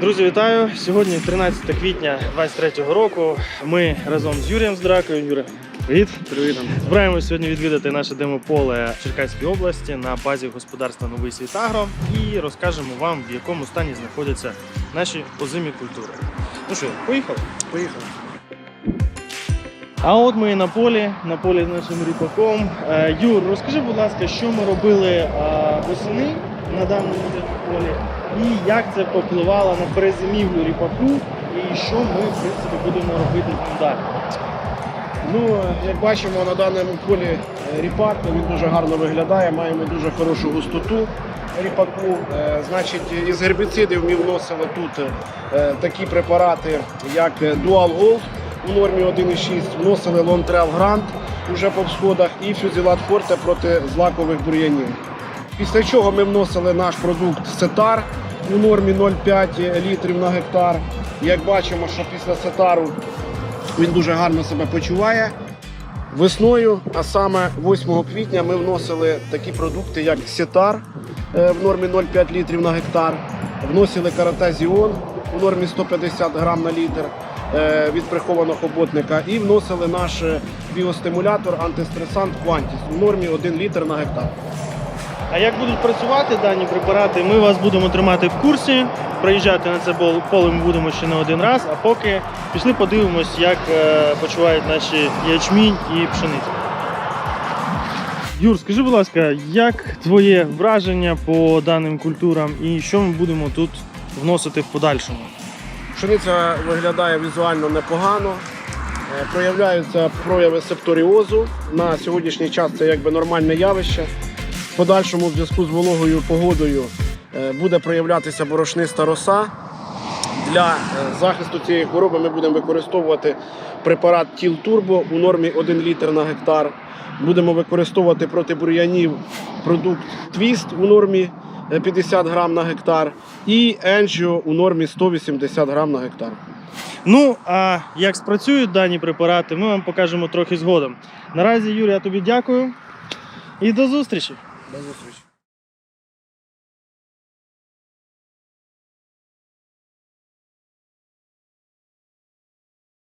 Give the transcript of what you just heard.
Друзі, вітаю! Сьогодні 13 квітня 23-го року. Ми разом з Юрієм Здракою. Юре, привіт! Привіт! Збираємося сьогодні відвідати наше демополе в Черкаській області на базі господарства Новий Світ Агро і розкажемо вам, в якому стані знаходяться наші озимі культури. Ну що, поїхали? Поїхали. А от ми і на полі, на полі з нашим ріпаком. Е, Юр, розкажи, будь ласка, що ми робили е, восени на даному полі, і як це попливало на перезимівлю ріпаку, і що ми, в принципі, будемо робити далі. Ну, як бачимо, на даному полі е, ріпак він дуже гарно виглядає, маємо дуже хорошу густоту ріпаку. Е, Значить, із гербіцидів ми вносили тут е, такі препарати, як Dual Gold у нормі 1,6, вносили Lontrel Grant уже по всходах і Фюзілат Форте проти злакових бур'янів. Після чого ми вносили наш продукт Сетар у нормі 0,5 літрів на гектар. Як бачимо, що після Сетару він дуже гарно себе почуває. Весною, а саме 8 квітня, ми вносили такі продукти, як Сетар е, в нормі 0,5 літрів на гектар, вносили каратезіон у нормі 150 грам на літр е, від прихованого хоботника і вносили наш е, біостимулятор антистресант Quantis у нормі 1 літр на гектар. А як будуть працювати дані препарати, ми вас будемо тримати в курсі. Проїжджати на це поле ми будемо ще не один раз, а поки пішли подивимось, як е, почувають наші ячмінь і пшениця. Юр, скажи, будь ласка, як твоє враження по даним культурам і що ми будемо тут вносити в подальшому? Пшениця виглядає візуально непогано. Е, Проявляються прояви септоріозу. На сьогоднішній час це якби нормальне явище. Подальшому в зв'язку з вологою погодою е, буде проявлятися борошниста роса. Для е, захисту цієї хвороби ми будемо використовувати препарат Тіл Турбо у нормі 1 літр на гектар. Будемо використовувати проти бур'янів продукт Твіст у нормі е, 50 грам на гектар і Енджіо у нормі 180 грам на гектар. Ну, а як спрацюють дані препарати, ми вам покажемо трохи згодом. Наразі, Юрій, я тобі дякую і до зустрічі! До зустрічі.